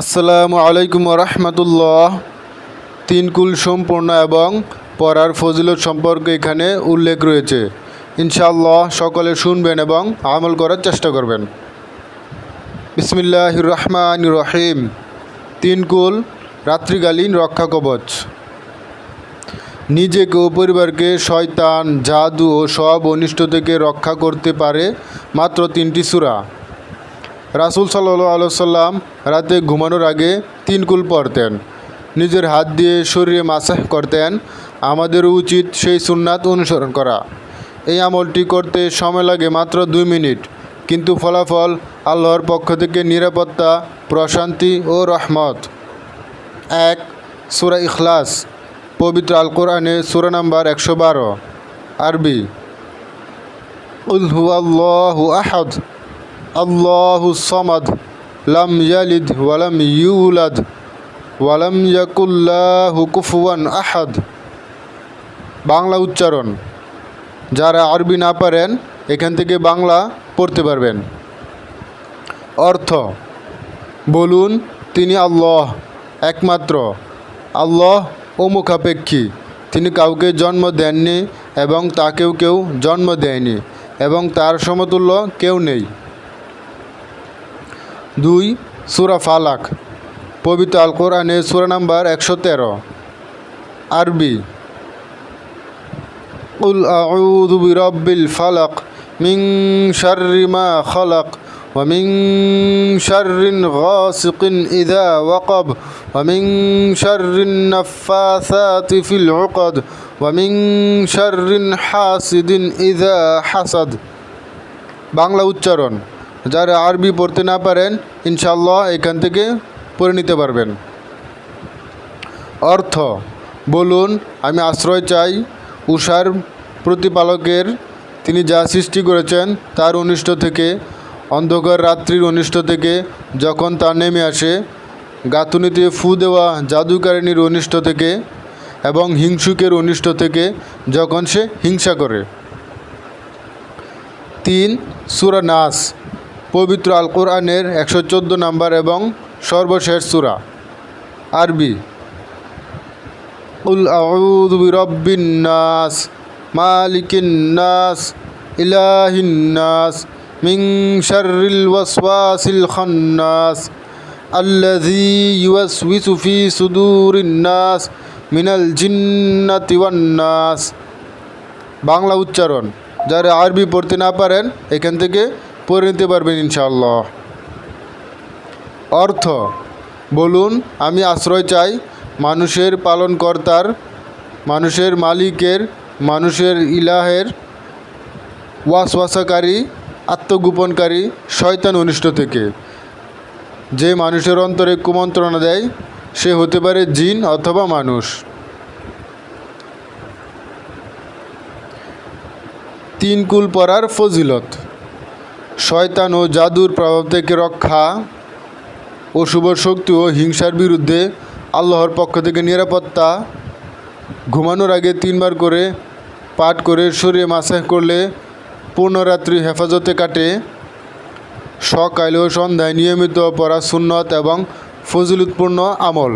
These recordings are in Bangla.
আসসালামু আলাইকুম রহমতুল্লাহ। তিন কুল সম্পূর্ণ এবং পড়ার ফজিলত সম্পর্কে এখানে উল্লেখ রয়েছে। ইনশাআল্লাহ সকলে শুনবেন এবং আমল করার চেষ্টা করবেন। বিসমিল্লাহ রহমান রহিম। তিন কুল রাত্রিকালীন রক্ষা কবচ। নিজেকে ও পরিবারকে শয়তান, জাদু ও সব অনিষ্ট থেকে রক্ষা করতে পারে মাত্র তিনটি সূরা। রাসুল সাল্লু আলসালাম রাতে ঘুমানোর আগে তিন কুল পড়তেন। নিজের হাত দিয়ে শরীরে মাসাহ করতেন। আমাদেরও উচিত সেই সুন্নাত অনুসরণ করা। এই আমলটি করতে সময় লাগে মাত্র দুই মিনিট। কিন্তু ফলাফল আল্লাহর পক্ষ থেকে নিরাপত্তা, প্রশান্তি ও রহমত। এক, সুরা ইখলাস, পবিত্র আল কোরআনে সুরা নাম্বার একশো বারো। আরবি উলহু আল্লাহু আহাদ। আল্লাহু সমাদ লাম ইয়ালিদ ওয়ালাম ইউলাদ ওয়ালাম ইয়াকুল্লাহু কুফুয়ান আহাদ। বাংলা উচ্চারণ। যারা আরবি না পারেন, এখান থেকে বাংলা পড়তে পারবেন। অর্থ। বলুন, তিনি আল্লাহ, একমাত্র। আল্লাহ অমুখাপেক্ষী তিনি কাউকে জন্ম দেননি এবং তাকেও কেউ জন্ম দেয়নি এবং তার সমতুল্য কেউ নেই। দুই সুরা ফালাক পবিত্র আল কোরআনে সুরা নাম্বার একশো তেরো আরবি উল আউযু বিরাব্বিল ফালাক মিন শাররি মা খালাক ومن شر غاسق إذا وقب ومن شر النفاثات في العقد ومن شر حاسد إذا حسد বাংলা উচ্চারণ যারা আরবি পড়তে না পারেন ইনশাল্লাহ এখান থেকে পড়ে নিতে পারবেন। অর্থ, বলুন, আমি আশ্রয় চাই। উষার প্রতিপালকের, তিনি যা সৃষ্টি করেছেন তার অনিষ্ট থেকে, অন্ধকার রাত্রির অনিষ্ট থেকে, যখন তা নেমে আসে, গাঁথুনিতে ফু দেওয়া জাদুকারিনীর অনিষ্ট থেকে এবং হিংসুকের অনিষ্ট থেকে, যখন সে হিংসা করে। তিন, সুরা নাস পবিত্র আল কোরআনের একশো চোদ্দ নাম্বার এবং সর্বশেষ সুরা। আরবি, উল আউযু বিরাব্বিন নাস, মালিকিন নাস, ইলাহিন নাস, মিন শাররিল ওয়াসওয়াসিল খান্নাস, আল্লাযী ইউওয়াসউিসু ফি সুদুরিন নাস, মিনাল জিন্নাতি ওয়ান বাংলা উচ্চারণ। যারা আরবি পড়তে না পারেন, এখান থেকে পড়ে নিতে পারবেন ইনশাআল্লাহ। অর্থ, বলুন, আমি আশ্রয় চাই মানুষের পালনকর্তার, মানুষের মালিকের, মানুষের ইলাহের, ওয়াসওয়াসাকারী, আত্মগোপনকারী, শয়তান অনিষ্ট থেকে। যে মানুষের অন্তরে কুমন্ত্রণা দেয়, সে হতে পারে জিন অথবা মানুষ। তিন কুল পড়ার ফজিলত। শয়তান ও জাদুর প্রভাব থেকে রক্ষা অশুভ শক্তি ও হিংসার বিরুদ্ধে আল্লাহর পক্ষ থেকে নিরাপত্তা ঘুমানোর আগে তিনবার করে পাঠ করে শরীরে মাসাহ করলে পূর্ণরাত্রি হেফাজতে কাটে। সকালে ও সন্ধ্যায় নিয়মিত পড়া সুন্নত এবং ফজিলতপূর্ণ আমল।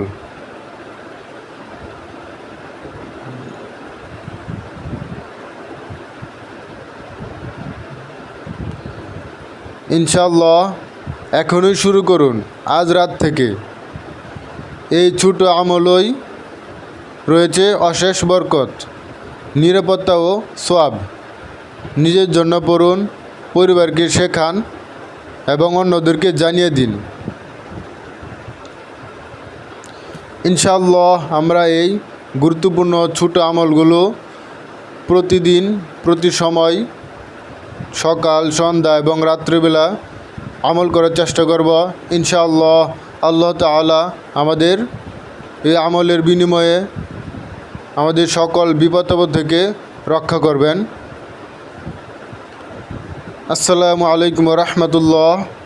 ইনশাল্লাহ এখনই শুরু করুন, আজ রাত থেকে। এই ছোট আমলই রয়েছে অশেষ বরকত, নিরাপত্তা ও সোয়াব নিজের জন্য পড়ুন, পরিবারকে শেখান এবং অন্যদেরকে জানিয়ে দিন। ইনশাল্লাহ আমরা এই গুরুত্বপূর্ণ ছোট আমলগুলো প্রতিদিন প্রতি সময় সকাল, সন্ধ্যা এবং রাত্রিবেলা আমল করার চেষ্টা করব। ইনশাআল্লাহ আল্লাহ তালা আমাদের এই আমলের বিনিময়ে আমাদের সকল বিপদাপদ থেকে রক্ষা করবেন। আসসালামু আলাইকুম রহমতুল্লাহ।